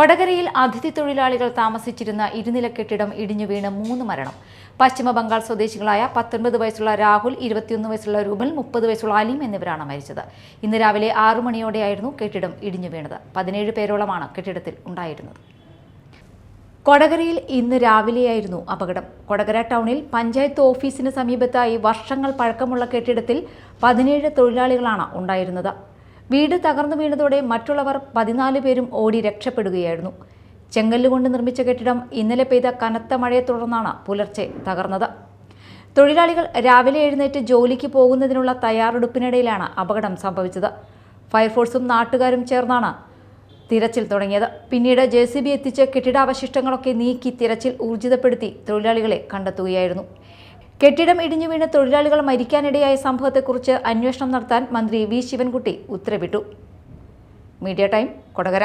കൊടകരയിൽ അതിഥി തൊഴിലാളികൾ താമസിച്ചിരുന്ന ഇരുനില കെട്ടിടം ഇടിഞ്ഞു വീണ് മൂന്ന് മരണം. പശ്ചിമ ബംഗാൾ സ്വദേശികളായ പത്തൊൻപത് വയസ്സുള്ള രാഹുൽ ഇരുപത്തിയൊന്ന് വയസ്സുള്ള രൂപൽ മുപ്പത് വയസ്സുള്ള അലീം എന്നിവരാണ് മരിച്ചത്. ഇന്ന് രാവിലെ ആറു മണിയോടെയായിരുന്നു കെട്ടിടം ഇടിഞ്ഞു വീണത്. പതിനേഴ് പേരോളമാണ് കെട്ടിടത്തിൽ ഉണ്ടായിരുന്നത്. കൊടകരയിൽ ഇന്ന് രാവിലെയായിരുന്നു അപകടം. കൊടകര ടൗണിൽ പഞ്ചായത്ത് ഓഫീസിന് സമീപത്തായി വർഷങ്ങൾ പഴക്കമുള്ള കെട്ടിടത്തിൽ പതിനേഴ് തൊഴിലാളികളാണ് ഉണ്ടായിരുന്നത്. വീട് തകർന്നു വീണതോടെ മറ്റുള്ളവർ പതിനാല് പേരും ഓടി രക്ഷപ്പെടുകയായിരുന്നു. ചെങ്കല്ലുകൊണ്ട് നിർമ്മിച്ച കെട്ടിടം ഇന്നലെ പെയ്ത കനത്ത മഴയെ തുടർന്നാണ് പുലർച്ചെ തകർന്നത്. തൊഴിലാളികൾ രാവിലെ എഴുന്നേറ്റ് ജോലിക്ക് പോകുന്നതിനുള്ള തയ്യാറെടുപ്പിനിടയിലാണ് അപകടം സംഭവിച്ചത്. ഫയർഫോഴ്സും നാട്ടുകാരും ചേർന്നാണ് തിരച്ചിൽ തുടങ്ങിയത്. പിന്നീട് ജെ സി ബി എത്തിച്ച് കെട്ടിടാവശിഷ്ടങ്ങളൊക്കെ നീക്കി തിരച്ചിൽ ഊർജിതപ്പെടുത്തി തൊഴിലാളികളെ കണ്ടെത്തുകയായിരുന്നു. കെട്ടിടം ഇടിഞ്ഞു വീണ് തൊഴിലാളികൾ മരിക്കാനിടയായ സംഭവത്തെക്കുറിച്ച് അന്വേഷണം നടത്താൻ മന്ത്രി വി. ശിവൻകുട്ടി ഉത്തരവിട്ടു. Media time Kodakara.